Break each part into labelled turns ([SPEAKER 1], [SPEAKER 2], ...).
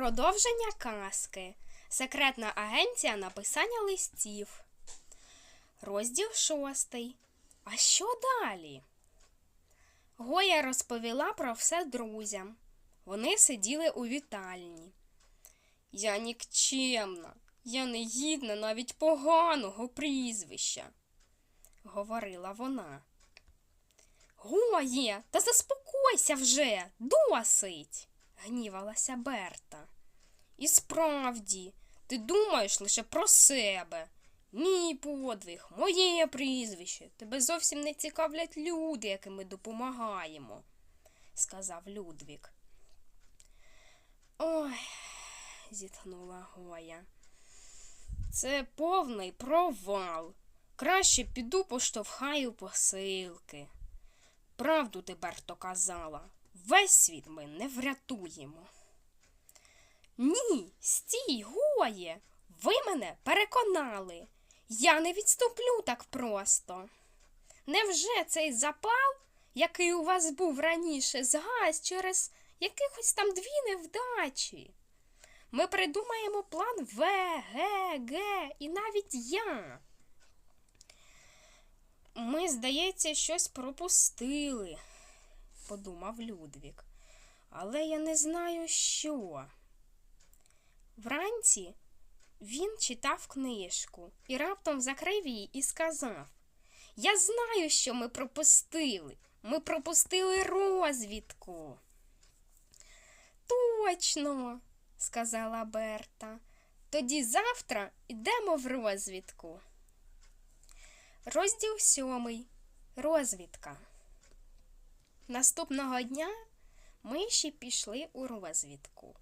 [SPEAKER 1] Продовження казки. Секретна агенція написання листів. Розділ шостий. А що далі? Гоя розповіла про все друзям. Вони сиділи у вітальні. Я нікчемна, я не гідна навіть поганого прізвища, говорила вона. Гоє, та заспокойся вже, досить, гнівалася Берта. І справді, ти думаєш лише про себе. Мій подвиг, моє прізвище. Тебе зовсім не цікавлять люди, яким ми допомагаємо, сказав Людвік. Ой, зітхнула Гоя. Це повний провал. Краще піду поштовхаю посилки. Правду ти, Берто, казала. Весь світ ми не врятуємо. Ні, стій, гоє. Ви мене переконали. Я не відступлю так просто. Невже цей запал, який у вас був раніше, згас через якихось там дві невдачі? Ми придумаємо план В, Г, Г і навіть я. Ми, здається, щось пропустили, подумав Людвік. Але я не знаю, що. Вранці він читав книжку і раптом закрив її і сказав: Я знаю, що ми пропустили. Ми пропустили розвідку. Точно, сказала Берта. Тоді завтра йдемо в розвідку. Розділ сьомий. Розвідка. Наступного дня миші пішли у розвідку.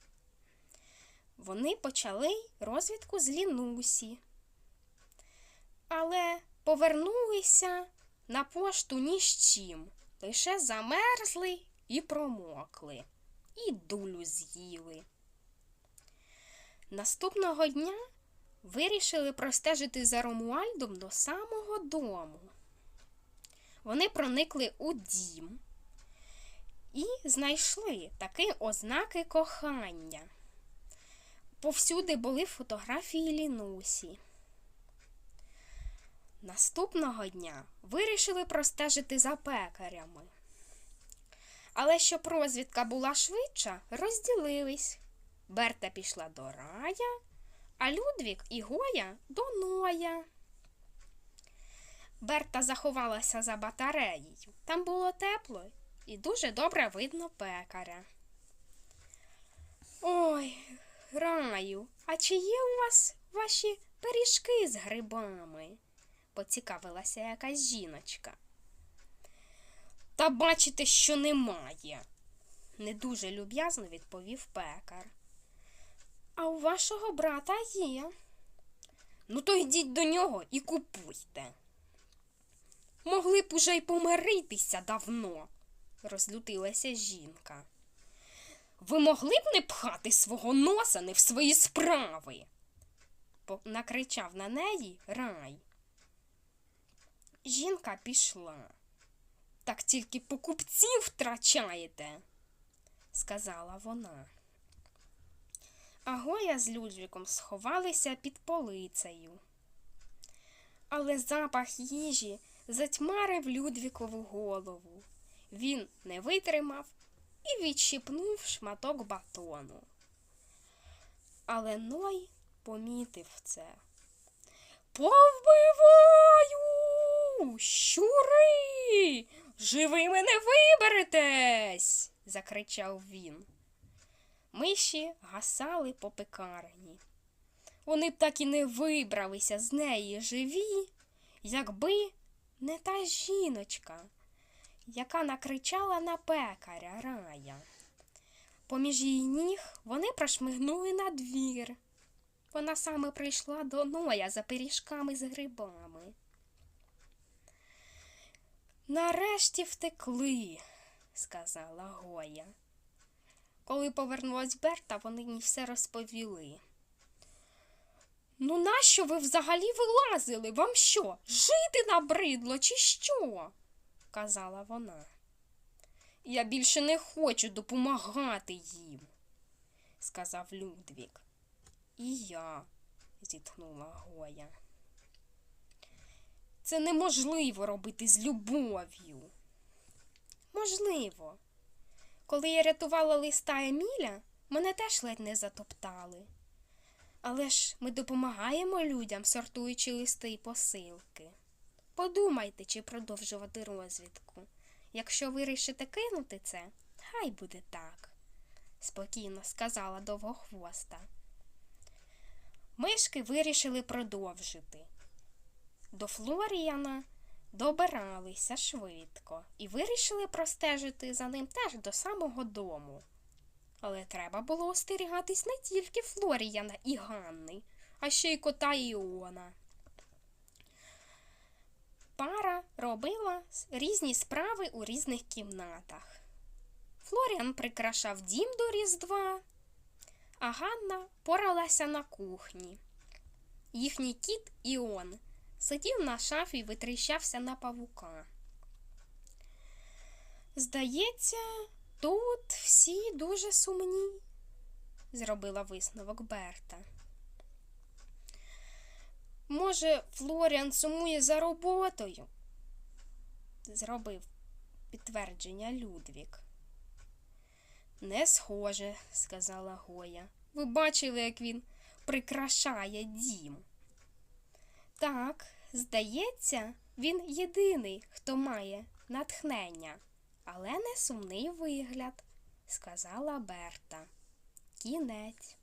[SPEAKER 1] Вони почали розвідку з Лінусі, але повернулися на пошту ні з чим, лише замерзли і промокли, і дулю з'їли. Наступного дня вирішили простежити за Ромуальдом до самого дому. Вони проникли у дім і знайшли такі ознаки кохання. Повсюди були фотографії Лінусі. Наступного дня вирішили простежити за пекарями. Але щоб розвідка була швидша, розділились. Берта пішла до рая, а Людвік і Гоя до Ноя. Берта заховалася за батареєю. Там було тепло і дуже добре видно пекаря. Ой, Раю, а чи є у вас ваші пиріжки з грибами? поцікавилася якась жіночка. Та бачите, що немає, не дуже люб'язно відповів пекар. А у вашого брата є. Ну, то йдіть до нього і купуйте. Могли б уже й помиритися давно, розлютилася жінка. Ви могли б не пхати свого носа не в свої справи? накричав на неї рай. Жінка пішла. Так тільки покупців втрачаєте, сказала вона. А Гоя з Людвіком сховалися під полицею. Але запах їжі затьмарив Людвікову голову. Він не витримав і відщипнув шматок батону. Але Ной помітив це. Повбиваю, щури, живими не виберетесь, закричав він. Миші гасали по пекарні. Вони б так і не вибралися з неї живі, якби не та жіночка, яка накричала на пекаря рая. Поміж її ніг вони прошмигнули на двір. Вона саме прийшла до Ноя за пиріжками з грибами. Нарешті втекли, сказала Гоя. Коли повернулась Берта, вони їй все розповіли. Ну, нащо ви взагалі вилазили? Вам що? Жити набридло, чи що? Казала вона. Я більше не хочу допомагати їм, сказав Людвік. І я, зітхнула Гоя. Це неможливо робити з любов'ю. Можливо. Коли я рятувала листа Еміля, мене теж ледь не затоптали. Але ж ми допомагаємо людям, сортуючи листи і посилки. Подумайте, чи продовжувати розвідку. Якщо вирішите кинути це, хай буде так, спокійно сказала довгохвоста. Мишки вирішили продовжити. До Флоріана добиралися швидко і вирішили простежити за ним теж до самого дому. Але треба було остерігатись не тільки Флоріяна і Ганни, а ще й кота Іона. Пара робила різні справи у різних кімнатах. Флоріан прикрашав дім до Різдва, а Ганна поралася на кухні. Їхній кіт Іон сидів на шафі і витріщався на павука. Здається, тут всі дуже сумні, зробила висновок Берта. Може, Флоріан сумує за роботою? зробив підтвердження Людвік. Не схоже, сказала Гоя. Ви бачили, як він прикрашає дім. Так, здається, він єдиний, хто має натхнення, але не сумний вигляд, сказала Берта. Кінець.